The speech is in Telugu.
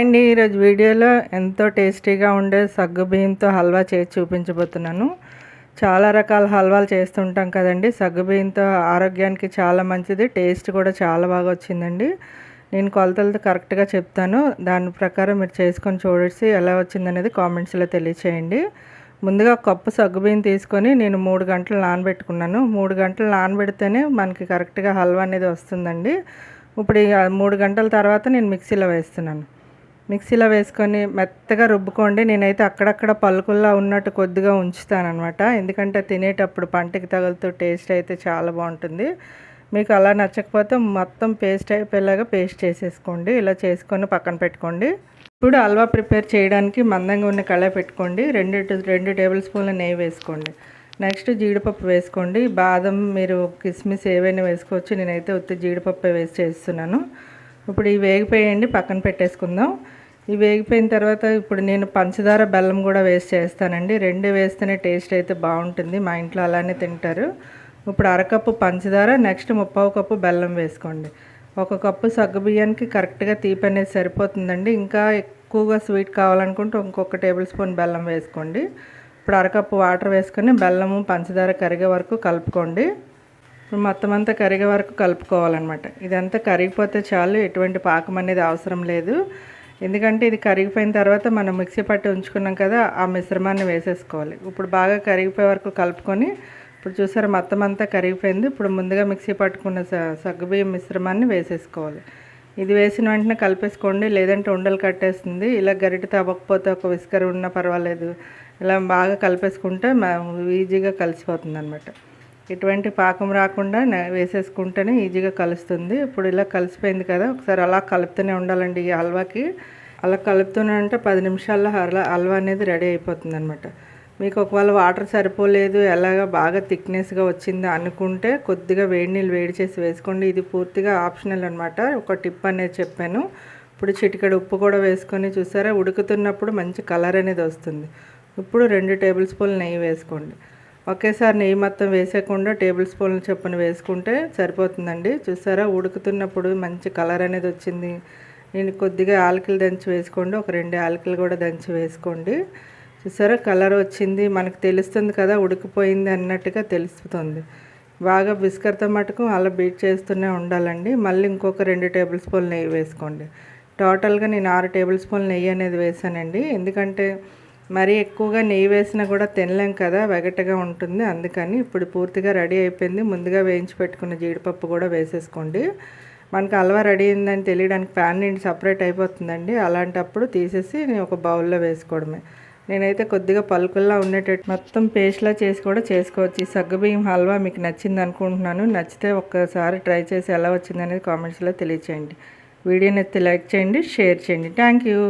హాయ్ అండి ఈరోజు వీడియోలో ఎంతో టేస్టీగా ఉండే సగ్గు బియ్యంతో హల్వా చేసి చూపించబోతున్నాను. చాలా రకాల హల్వాలు చేస్తుంటాం కదండి. సగ్గు బియ్యంతో ఆరోగ్యానికి చాలా మంచిది టేస్ట్ కూడా చాలా బాగా వచ్చిందండి. నేను కొలతలతో కరెక్ట్గా చెప్తాను. దాని ప్రకారం మీరు చేసుకొని చూడేసి ఎలా వచ్చిందనేది కామెంట్స్లో తెలియచేయండి. ముందుగా కప్పు సగ్గుబియ్యం తీసుకొని నేను మూడు గంటలు నానబెట్టుకున్నాను. మూడు గంటలు నానబెడితేనే మనకి కరెక్ట్గా హల్వా అనేది వస్తుందండి. ఇప్పుడు మూడు గంటల తర్వాత నేను మిక్సీలో వేస్తున్నాను. మిక్సీలో వేసుకొని మెత్తగా రుబ్బుకోండి. నేనైతే అక్కడక్కడ పలుకుల్లా ఉన్నట్టు కొద్దిగా ఉంచుతానమాట ఎందుకంటే తినేటప్పుడు పంటకి తగులుతూ టేస్ట్ అయితే చాలా బాగుంటుంది. మీకు అలా నచ్చకపోతే మొత్తం పేస్ట్ అయిపోయేలాగా పేస్ట్ చేసేసుకోండి. ఇలా చేసుకొని పక్కన పెట్టుకోండి. ఇప్పుడు హల్వా ప్రిపేర్ చేయడానికి మందంగా ఉన్న కళాయి పెట్టుకోండి. రెండు రెండు టేబుల్ స్పూన్ల నెయ్యి వేసుకోండి. నెక్స్ట్ జీడిపప్పు వేసుకోండి. బాదం మీరు కిస్మిస్ ఏవైనా వేసుకోవచ్చు. నేనైతే ఉత్తి జీడిపప్పు వేసి చేస్తున్నాను. ఇప్పుడు ఇవి వేగిపోయండి పక్కన పెట్టేసుకుందాం. ఇవి వేగిపోయిన తర్వాత ఇప్పుడు నేను పంచదార బెల్లం కూడా వేస్ట్ చేస్తానండి. రెండు వేస్తేనే టేస్ట్ అయితే బాగుంటుంది. మా ఇంట్లో అలానే తింటారు. ఇప్పుడు అరకప్పు పంచదార నెక్స్ట్ ముప్పావు కప్పు బెల్లం వేసుకోండి. ఒక కప్పు సగ్గుబియ్యానికి కరెక్ట్గా తీపి అనేది సరిపోతుందండి. ఇంకా ఎక్కువగా స్వీట్ కావాలనుకుంటే ఇంకొక టేబుల్ స్పూన్ బెల్లం వేసుకోండి. ఇప్పుడు అరకప్పు వాటర్ వేసుకొని బెల్లము పంచదార కరిగే వరకు కలుపుకోండి. ఇప్పుడు మొత్తం అంతా కరిగే వరకు కలుపుకోవాలన్నమాట. ఇదంతా కరిగిపోతే చాలు ఎటువంటి పాకం అనేది అవసరం లేదు. ఎందుకంటే ఇది కరిగిపోయిన తర్వాత మనం మిక్సీ పట్టి ఉంచుకున్నాం కదా ఆ మిశ్రమాన్ని వేసేసుకోవాలి. ఇప్పుడు బాగా కరిగిపోయే వరకు కలుపుకొని ఇప్పుడు చూసారు మొత్తం అంతా కరిగిపోయింది. ఇప్పుడు ముందుగా మిక్సీ పట్టుకున్న సగ్గుబియ్యం మిశ్రమాన్ని వేసేసుకోవాలి. ఇది వేసిన వెంటనే కలిపేసుకోండి లేదంటే ఉండలు కట్టేస్తుంది. ఇలా గరిట తవ్వకపోతే ఒక విస్కర్ ఉన్నా పర్వాలేదు. ఇలా బాగా కలిపేసుకుంటే ఈజీగా కలిసిపోతుంది అనమాట ఎటువంటి పాకం రాకుండా వేసేసుకుంటేనే ఈజీగా కలుస్తుంది. ఇప్పుడు ఇలా కలిసిపోయింది కదా ఒకసారి అలా కలుపుతూనే ఉండాలండి ఈ హల్వాకి. అలా కలుపుతూనే ఉంటే పది నిమిషాల్లో హల్వా హల్వా అనేది రెడీ అయిపోతుంది అనమాట మీకు ఒకవేళ వాటర్ సరిపోలేదు ఎలాగ బాగా థిక్నెస్గా వచ్చింది అనుకుంటే కొద్దిగా వేడి నీళ్ళు వేడి చేసి వేసుకోండి. ఇది పూర్తిగా ఆప్షనల్ అనమాట ఒక టిప్ అనేది చెప్పాను. ఇప్పుడు చిటికెడు ఉప్పు కూడా వేసుకొని చూసారా? ఉడుకుతున్నప్పుడు మంచి కలర్ అనేది వస్తుంది. ఇప్పుడు రెండు టేబుల్ స్పూన్ నెయ్యి వేసుకోండి. ఒకేసారి నెయ్యి మొత్తం వేసేయకుండా టేబుల్ స్పూన్ల చొప్పున వేసుకుంటే సరిపోతుందండి. చూసారా? ఉడుకుతున్నప్పుడు మంచి కలర్ అనేది వచ్చింది. నేను కొద్దిగా ఆలకలు దంచి వేసుకోండి. ఒక రెండు ఆలకలు కూడా దంచి వేసుకోండి. చూసారా? కలర్ వచ్చింది. మనకు తెలుస్తుంది కదా ఉడికిపోయింది అన్నట్టుగా తెలుస్తుంది. బాగా బిస్కర్తో మటుకు అలా బీట్ చేస్తూనే ఉండాలండి. మళ్ళీ ఇంకొక రెండు టేబుల్ స్పూన్ నెయ్యి వేసుకోండి. టోటల్గా నేను ఆరు టేబుల్ స్పూన్ నెయ్యి అనేది వేసానండి. ఎందుకంటే మరీ ఎక్కువగా నెయ్యి వేసినా కూడా తినలేం కదా వెగటగా ఉంటుంది. అందుకని ఇప్పుడు పూర్తిగా రెడీ అయిపోయింది. ముందుగా వేయించి పెట్టుకున్న జీడిపప్పు కూడా వేసేసుకోండి. మనకు హల్వా రెడీ అయిందని తెలియడానికి ప్యాన్ నుండి సపరేట్ అయిపోతుందండి. అలాంటప్పుడు తీసేసి నేను ఒక బౌల్లో వేసుకోవడమే. నేనైతే కొద్దిగా పలుకుల్లా ఉండేటట్టు మొత్తం పేస్ట్లా చేసి కూడా చేసుకోవచ్చు. ఈ సగ్గుబియ్యం హల్వా మీకు నచ్చింది అనుకుంటున్నాను. నచ్చితే ఒక్కసారి ట్రై చేసి ఎలా వచ్చింది అనేది కామెంట్స్లో తెలియచేయండి. వీడియోని ఎత్తి లైక్ చేయండి షేర్ చేయండి. Thank you.